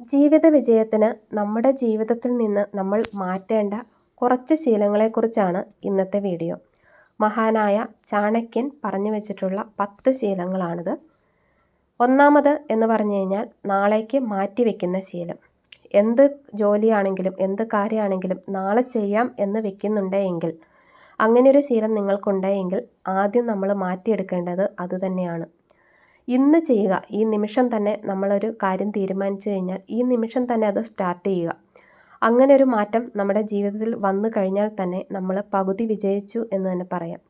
ജീവിത വിജയത്തിന് നമ്മുടെ ജീവിതത്തിൽ നിന്ന് നമ്മൾ മാറ്റേണ്ട കുറച്ച് ശീലങ്ങളെക്കുറിച്ചാണ് ഇന്നത്തെ വീഡിയോ. മഹാനായ ചാണക്യൻ പറഞ്ഞു വെച്ചിട്ടുള്ള പത്ത് ശീലങ്ങളാണിത്. ഒന്നാമത് എന്ന് പറഞ്ഞു കഴിഞ്ഞാൽ നാളേക്ക് മാറ്റി വെക്കുന്ന ശീലം. എന്ത് ജോലിയാണെങ്കിലും എന്ത് കാര്യമാണെങ്കിലും നാളെ ചെയ്യാം എന്ന് വെക്കുന്നുണ്ടെങ്കിൽ അങ്ങനെയൊരു ശീലം നിങ്ങൾക്കുണ്ടെങ്കിൽ ആദ്യം നമ്മൾ മാറ്റിയെടുക്കേണ്ടത് അതുതന്നെയാണ് ഇന്ന് ചെയ്യുക. ഈ നിമിഷം തന്നെ നമ്മളൊരു കാര്യം തീരുമാനിച്ചു കഴിഞ്ഞാൽ ഈ നിമിഷം തന്നെ അത് സ്റ്റാർട്ട് ചെയ്യുക. അങ്ങനെ ഒരു മാറ്റം നമ്മുടെ ജീവിതത്തിൽ വന്നു കഴിഞ്ഞാൽ തന്നെ നമ്മൾ പകുതി വിജയിച്ചു എന്ന് തന്നെ പറയാം.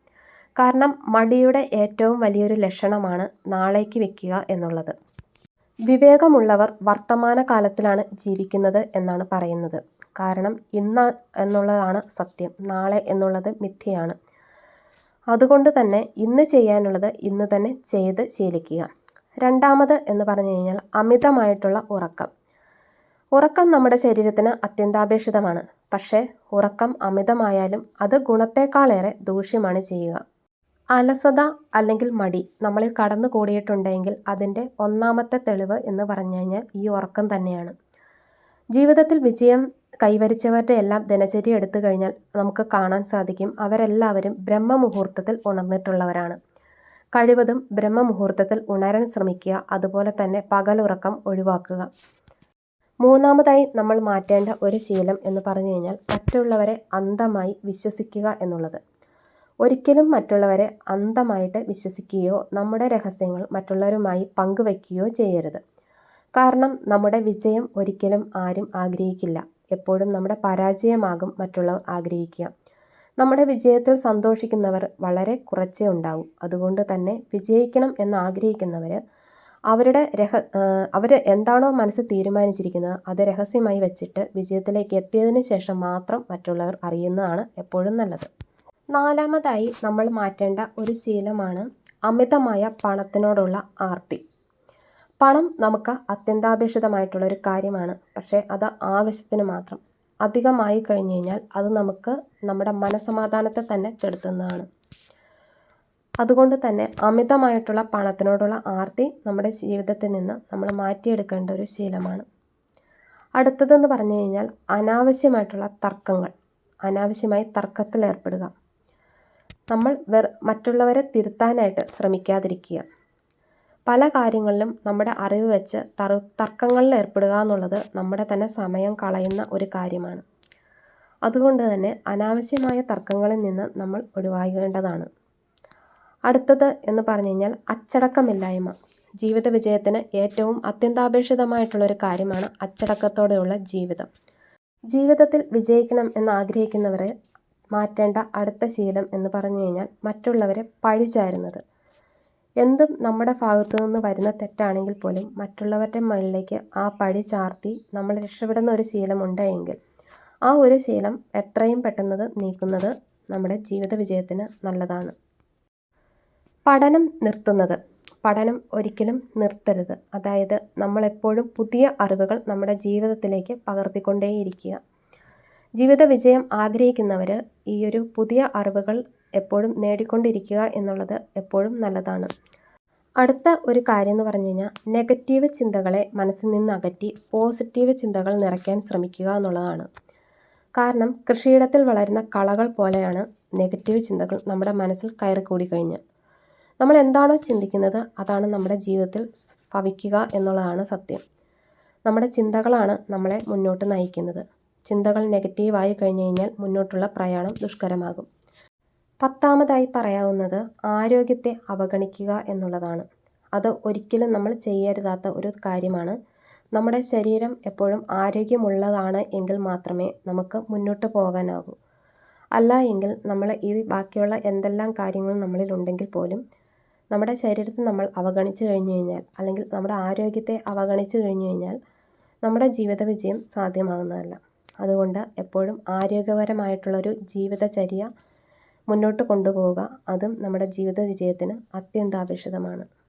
കാരണം മടിയുടെ ഏറ്റവും വലിയൊരു ലക്ഷണമാണ് നാളേക്ക് വെക്കുക എന്നുള്ളത്. വിവേകമുള്ളവർ വർത്തമാന കാലത്തിലാണ് ജീവിക്കുന്നത് എന്നാണ് പറയുന്നത്. കാരണം ഇന്ന് എന്നുള്ളതാണ് സത്യം. നാളെ എന്നുള്ളത് മിഥ്യയാണ്. അതുകൊണ്ട് തന്നെ ഇന്ന് ചെയ്യാനുള്ളത് ഇന്ന് തന്നെ ചെയ്ത് ശീലിക്കുക. രണ്ടാമത് എന്ന് പറഞ്ഞു കഴിഞ്ഞാൽ അമിതമായിട്ടുള്ള ഉറക്കം. ഉറക്കം നമ്മുടെ ശരീരത്തിന് അത്യന്താപേക്ഷിതമാണ്. പക്ഷേ ഉറക്കം അമിതമായാലും അത് ഗുണത്തേക്കാളേറെ ദൂഷ്യമാണ് ചെയ്യുക. അലസത അല്ലെങ്കിൽ മടി നമ്മളിൽ കടന്നു കൂടിയിട്ടുണ്ടെങ്കിൽ അതിന്റെ ഒന്നാമത്തെ തെളിവ് എന്ന് പറഞ്ഞു കഴിഞ്ഞാൽ ഈ ഉറക്കം തന്നെയാണ്. ജീവിതത്തിൽ വിജയം കൈവരിച്ചവരുടെ എല്ലാം ദിനചര്യ എടുത്തു കഴിഞ്ഞാൽ നമുക്ക് കാണാൻ സാധിക്കും. അവരെല്ലാവരും ബ്രഹ്മമുഹൂർത്തത്തിൽ ഉണർന്നിട്ടുള്ളവരാണ്. കഴിവതും ബ്രഹ്മമുഹൂർത്തത്തിൽ ഉണരാൻ ശ്രമിക്കുക അതുപോലെ തന്നെ പകലുറക്കം ഒഴിവാക്കുക. മൂന്നാമതായി നമ്മൾ മാറ്റേണ്ട ഒരു ശീലം എന്ന് പറഞ്ഞു കഴിഞ്ഞാൽ മറ്റുള്ളവരെ അന്ധമായി വിശ്വസിക്കുക എന്നുള്ളത്. ഒരിക്കലും മറ്റുള്ളവരെ അന്ധമായിട്ട് വിശ്വസിക്കുകയോ നമ്മുടെ രഹസ്യങ്ങൾ മറ്റുള്ളവരുമായി പങ്കുവയ്ക്കുകയോ ചെയ്യരുത്. കാരണം നമ്മുടെ വിജയം ഒരിക്കലും ആരും ആഗ്രഹിക്കില്ല. എപ്പോഴും നമ്മുടെ പരാജയമാകും മറ്റുള്ളവർ ആഗ്രഹിക്കുക. നമ്മുടെ വിജയത്തിൽ സന്തോഷിക്കുന്നവർ വളരെ കുറച്ചേ ഉണ്ടാവും. അതുകൊണ്ട് തന്നെ വിജയിക്കണം എന്ന് ആഗ്രഹിക്കുന്നവർ അവരുടെ രഹ അവർ എന്താണോ മനസ്സ് തീരുമാനിച്ചിരിക്കുന്നത് അത് രഹസ്യമായി വെച്ചിട്ട് വിജയത്തിലേക്ക് എത്തിയതിന് ശേഷം മാത്രം മറ്റുള്ളവർ അറിയുന്നതാണ് എപ്പോഴും നല്ലത്. നാലാമതായി നമ്മൾ മാറ്റേണ്ട ഒരു ശീലമാണ് അമിതമായ പണത്തിനോടുള്ള ആർത്തി. പണം നമുക്ക് അത്യന്താപേക്ഷിതമായിട്ടുള്ള ഒരു കാര്യമാണ്. പക്ഷേ അത് ആവശ്യത്തിന് മാത്രം. അധികമായി കഴിഞ്ഞു കഴിഞ്ഞാൽ അത് നമുക്ക് നമ്മുടെ മനസമാധാനത്തെ തന്നെ കെടുത്തുന്നതാണ്. അതുകൊണ്ട് തന്നെ അമിതമായിട്ടുള്ള പണത്തിനോടുള്ള ആർത്തി നമ്മുടെ ജീവിതത്തിൽ നിന്ന് നമ്മൾ മാറ്റിയെടുക്കേണ്ട ഒരു ശീലമാണ്. അടുത്തതെന്ന് പറഞ്ഞു കഴിഞ്ഞാൽ അനാവശ്യമായിട്ടുള്ള തർക്കങ്ങൾ അനാവശ്യമായി തർക്കത്തിൽ ഏർപ്പെടുക. നമ്മൾ വെർ മറ്റുള്ളവരെ തിരുത്താനായിട്ട് ശ്രമിക്കാതിരിക്കുക. പല കാര്യങ്ങളിലും നമ്മുടെ അറിവ് വെച്ച് തർ തർക്കങ്ങളിൽ ഏർപ്പെടുക എന്നുള്ളത് നമ്മുടെ തന്നെ സമയം കളയുന്ന ഒരു കാര്യമാണ്. അതുകൊണ്ട് തന്നെ അനാവശ്യമായ തർക്കങ്ങളിൽ നിന്ന് നമ്മൾ ഒഴിവാകേണ്ടതാണ്. അടുത്തത് എന്ന് പറഞ്ഞു കഴിഞ്ഞാൽ അച്ചടക്കമില്ലായ്മ. ജീവിത വിജയത്തിന് ഏറ്റവും അത്യന്താപേക്ഷിതമായിട്ടുള്ളൊരു കാര്യമാണ് അച്ചടക്കത്തോടെയുള്ള ജീവിതം. ജീവിതത്തിൽ വിജയിക്കണം എന്ന് ആഗ്രഹിക്കുന്നവരെ മാറ്റേണ്ട അടുത്ത ശീലം എന്ന് പറഞ്ഞു കഴിഞ്ഞാൽ മറ്റുള്ളവരെ പഴിചാരുന്നത്. എന്തും നമ്മുടെ ഭാഗത്തു നിന്ന് വരുന്ന തെറ്റാണെങ്കിൽ പോലും മറ്റുള്ളവരുടെ മുകളിലേക്ക് ആ പഴി ചാർത്തി നമ്മൾ രക്ഷപ്പെടുന്ന ഒരു ശീലമുണ്ടെങ്കിൽ ആ ഒരു ശീലം എത്രയും പെട്ടെന്നത് നീക്കുന്നത് നമ്മുടെ ജീവിത വിജയത്തിന് നല്ലതാണ്. പഠനം നിർത്തുന്നത്. പഠനം ഒരിക്കലും നിർത്തരുത്. അതായത് നമ്മളെപ്പോഴും പുതിയ അറിവുകൾ നമ്മുടെ ജീവിതത്തിലേക്ക് പകർത്തിക്കൊണ്ടേയിരിക്കുക. ജീവിത വിജയം ആഗ്രഹിക്കുന്നവർ ഈ ഒരു പുതിയ അറിവുകൾ എപ്പോഴും നേടിക്കൊണ്ടിരിക്കുക എന്നുള്ളത് എപ്പോഴും നല്ലതാണ്. അടുത്ത ഒരു കാര്യം എന്ന് പറഞ്ഞു കഴിഞ്ഞാൽ നെഗറ്റീവ് ചിന്തകളെ മനസ്സിൽ നിന്ന് അകറ്റി പോസിറ്റീവ് ചിന്തകൾ നിറയ്ക്കാൻ ശ്രമിക്കുക എന്നുള്ളതാണ്. കാരണം കൃഷിയിടത്തിൽ വളരുന്ന കളകൾ പോലെയാണ് നെഗറ്റീവ് ചിന്തകൾ നമ്മുടെ മനസ്സിൽ കയറിക്കൂടി കഴിഞ്ഞ്. നമ്മൾ എന്താണോ ചിന്തിക്കുന്നത് അതാണ് നമ്മുടെ ജീവിതത്തിൽ ഭവിക്കുക എന്നുള്ളതാണ് സത്യം. നമ്മുടെ ചിന്തകളാണ് നമ്മളെ മുന്നോട്ട് നയിക്കുന്നത്. ചിന്തകൾ നെഗറ്റീവായി കഴിഞ്ഞു കഴിഞ്ഞാൽ മുന്നോട്ടുള്ള പ്രയാണം ദുഷ്കരമാകും. പത്താമതായി പറയാവുന്നത് ആരോഗ്യത്തെ അവഗണിക്കുക എന്നുള്ളതാണ്. അത് ഒരിക്കലും നമ്മൾ ചെയ്യരുതാത്ത ഒരു കാര്യമാണ്. നമ്മുടെ ശരീരം എപ്പോഴും ആരോഗ്യമുള്ളതാണ് എങ്കിൽ മാത്രമേ നമുക്ക് മുന്നോട്ട് പോകാനാകൂ. അല്ല എങ്കിൽ നമ്മൾ ഈ ബാക്കിയുള്ള എന്തെല്ലാം കാര്യങ്ങൾ നമ്മളിൽ ഉണ്ടെങ്കിൽ പോലും നമ്മുടെ ശരീരത്തെ നമ്മൾ അവഗണിച്ചു കഴിഞ്ഞു കഴിഞ്ഞാൽ അല്ലെങ്കിൽ നമ്മുടെ ആരോഗ്യത്തെ അവഗണിച്ചു കഴിഞ്ഞു കഴിഞ്ഞാൽ നമ്മുടെ ജീവിത വിജയം സാധ്യമാകുന്നതല്ല. അതുകൊണ്ട് എപ്പോഴും ആരോഗ്യപരമായിട്ടുള്ളൊരു ജീവിതചര്യ മുന്നോട്ട് കൊണ്ടുപോവുക. അതും നമ്മുടെ ജീവിത വിജയത്തിന് അത്യന്താപേക്ഷിതമാണ്.